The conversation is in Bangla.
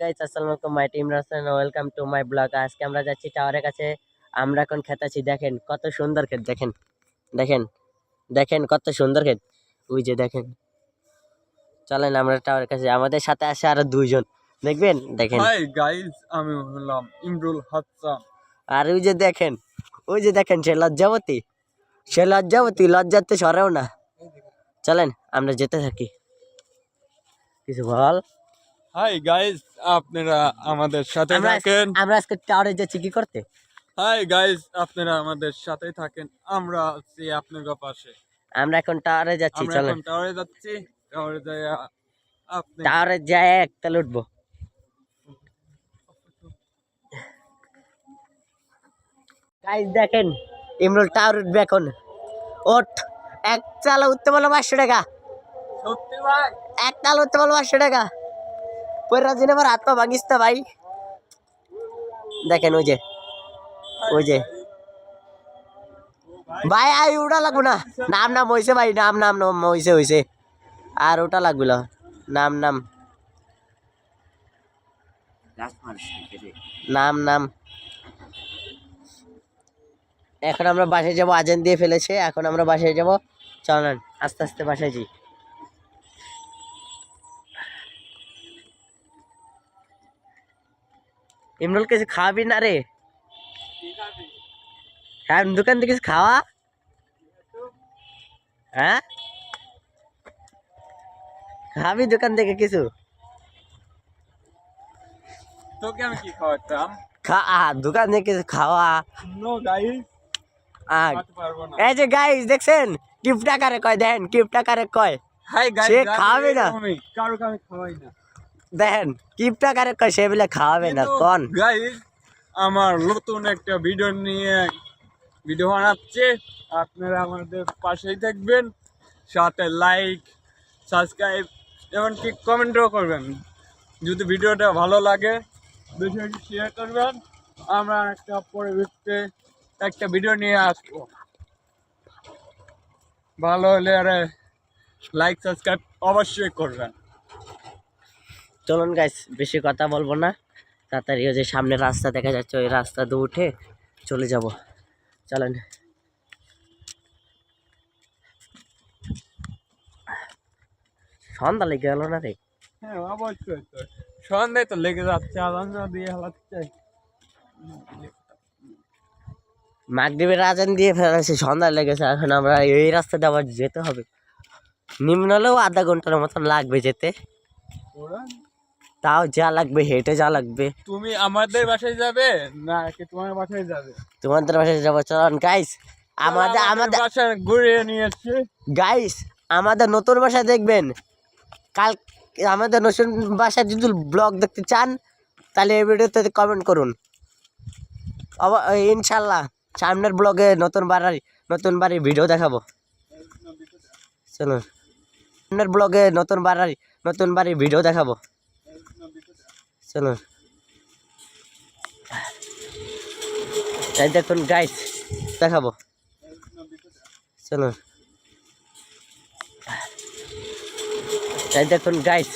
গাইস আসসালামু আলাইকুম মাই টিম রাসেন ওয়েলকাম টু মাই ব্লগ আজকে আমরা যাচ্ছি টাওয়ারের কাছে। আমরা এখন খেতাছি দেখেন কত সুন্দর ক্ষেত দেখেন। দেখেন দেখেন কত সুন্দর ক্ষেত। ওই যে দেখেন চলেন আমরা টাওয়ারের কাছে। আমাদের সাথে আসে আরও দুইজন দেখবেন? দেখেন। হাই আমি হলাম ইমরুল হাসান। আর ওই যে দেখেন ওই যে দেখেন সে লজ্জাবতী। সে লজ্জাবতী লজ্জাতে সরেও না। চলেন আমরা যেতে থাকি। কিছু বল। হাই গাইস আপনারা আমাদের সাথে থাকেন। আমরা আজকে টাওয়ারে যাচ্ছি কি করতে? হাই গাইস আপনারা আমাদের সাথে থাকেন। আমরা আছি আপনার পাশে। আমরা এখন টাওয়ারে যাচ্ছি আমরা এখন টাওয়ারে যাচ্ছি। টাওয়ারে যাই আপনি টাওয়ারে যাই একতাল উঠবো। গাইস দেখেন ইমরুল টাওয়ার উঠবে এখন। ওঠ। এক চাল উঠতে বলো পাঁচশো টাকা। সত্যি ভাই? এক তাল উঠতে বলো পাঁচশো টাকা। পয়রা দিন আবার হাত পা ভাঙিস তো ভাই। দেখেন ওই যে ওই যে। ভাই, আই, ওটা লাগবো না। নাম নাম হয়েছে ভাই, নাম নাম নাম হয়েছে হয়েছে আর ওটা লাগবে নাম নাম। নাম নাম। এখন আমরা বাসায় যাব, আজান দিয়ে ফেলেছে। এখন আমরা বাসায় যাব। চলেন, আস্তে আস্তে বাসায় যাই। ইমরুল কিছু খাওয়াবি না রে? হ্যাঁ দোকান থেকে কিছু খাওয়া? হ্যাঁ? খাবি দোকান থেকে কিছু? তোকে আমি কি খাওয়াতাম? খা দোকান থেকে কিছু খাওয়া। নো। গাইস এই যে গাইস দেখছেন? কিপটা কারে কয় দেখেন কিপটা কারে কয়? হাই গাইস সে খাবে না। কারও আমি খাওয়াই না। দেখেন কিপটা কারে কয় বলে খাওয়াবে না কোন। গাইস আমার নতুন একটা ভিডিও নিয়ে ভিডিও বানাচ্ছে। আপনারা আমাদের পাশেই থাকবেন সাথে লাইক সাবস্ক্রাইব এমনকি কমেন্টও করবেন। যদি ভিডিওটা ভালো লাগে বেশি বেশি শেয়ার করবেন। আমরা একটা পরবর্তীতে একটা ভিডিও নিয়ে আসব। ভালো হলে আরে লাইক সাবস্ক্রাইব অবশ্যই করবেন। চলুন গাইস বেশি কথা বলব না। তাড়াতাড়ি ওই যে সামনে রাস্তা দেখা যাচ্ছে ওই রাস্তা দিয়ে উঠে চলে যাব। চলেন। সন্ধ্যা লেগে গেল না রে? হ্যাঁ অবশ্যই তো। সন্ধ্যায় তো লেগে যাচ্ছে আদান দিয়ে হালাচ্ছে মাগরীবের আজান দিয়ে ফেলেছে সন্ধ্যা লেগেছে এখন আমরা এই রাস্তাতে আবার যেতে হবে। নিম্ন হলেও আধা ঘণ্টার মতন লাগবে যেতে। তাও যা লাগবে হেঁটে যা লাগবে। তুমি আমাদের বাসায় যাবে? না কি তোমার বাসায় যাবে? তোমাদের বাসায় যাব চলুন গাইস আমাদের আমাদের বাসায় ঘুরিয়ে নিয়ে এসছি। গাইস আমাদের নতুন বাসায় দেখবেন। কাল আমাদের নতুন বাসায় যদি ব্লগ দেখতে চান তাহলে এই ভিডিওতে কমেন্ট করুন। ইনশাল্লাহ সামনের ব্লগে নতুন বাড়ির নতুন বাড়ির ভিডিও দেখাবো। চলুন সামনের ব্লগে নতুন বাড়ির নতুন বাড়ির ভিডিও দেখাবো। চলুন এই দেখুন গাইস দেখাবো। চলুন এই দেখুন গাইস